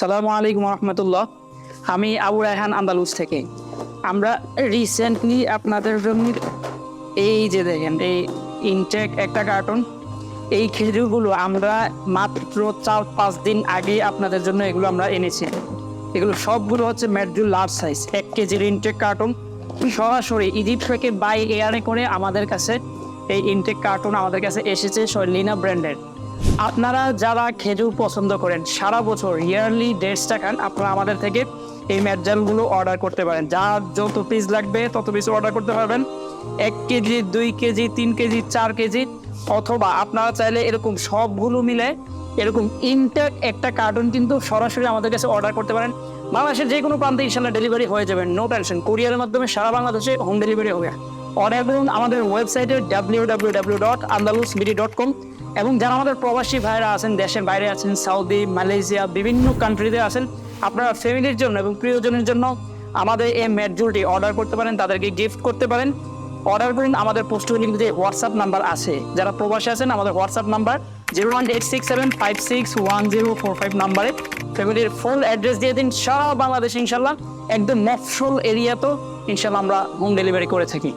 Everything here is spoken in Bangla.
সালামু আলাইকুম রহমতুল্লাহ। আমি আবু রায়হান আন্দালুস থেকে। আমরা রিসেন্টলি আপনাদের জন্য এই যে দেখেন, এই ইনটেক একটা কার্টুন এই খেজুরগুলো আমরা মাত্র চার পাঁচ দিন আগে আপনাদের জন্য এগুলো আমরা এনেছি। এগুলো সবগুলো হচ্ছে ম্যাডজুল লার্জ সাইজ এক কেজির ইনটেক কার্টুন সরাসরি ইজিপ্ট থেকে বাই এয়ারে করে আমাদের কাছে এই ইনটেক কার্টুন আমাদের কাছে এসেছে লিনা ব্র্যান্ডের আপনারা যারা খেজুর পছন্দ করেন, সারা বছর ইয়ারলি দেড়শটা খান আপনারা আমাদের থেকে এই ম্যাটজালগুলো অর্ডার করতে পারেন। যার যত পিস লাগবে, তত পিস অর্ডার করতে পারবেন। এক কেজি, দুই কেজি, তিন কেজি, চার কেজি, অথবা আপনারা চাইলে এরকম সবগুলো মিলে এরকম ইনটেক একটা কার্টুন কিন্তু সরাসরি আমাদের কাছে অর্ডার করতে পারেন। বাংলাদেশের যে কোনো প্রান্তে ইনশাল্লাহ ডেলিভারি হয়ে যাবে নো টেনশন কোরিয়ারের মাধ্যমে সারা বাংলাদেশে হোম ডেলিভারি হবে। অর্ডার করুন আমাদের ওয়েবসাইটে W W W dot Andalus BD dot com এবং যারা আমাদের প্রবাসী ভাইরা আছেন, দেশের বাইরে আছেন সৌদি মালয়েশিয়া বিভিন্ন কান্ট্রিতে আছেন, আপনারা ফ্যামিলির জন্য এবং প্রিয়জনের জন্য আমাদের এই ম্যাটজুলটি অর্ডার করতে পারেন, তাদেরকে গিফট করতে পারেন। অর্ডার করুন, আমাদের পোস্ট যে হোয়াটসঅ্যাপ নাম্বার আছে। যারা প্রবাসী আছেন, আমাদের WhatsApp number zero one eight six seven five six one zero four five নাম্বারে ফ্যামিলির ফুল অ্যাড্রেস দিয়ে দিন, সারা বাংলাদেশ ইনশাল্লাহ একদম মফসল এরিয়া তো ইনশাল্লাহ আমরা হোম ডেলিভারি করে থাকি।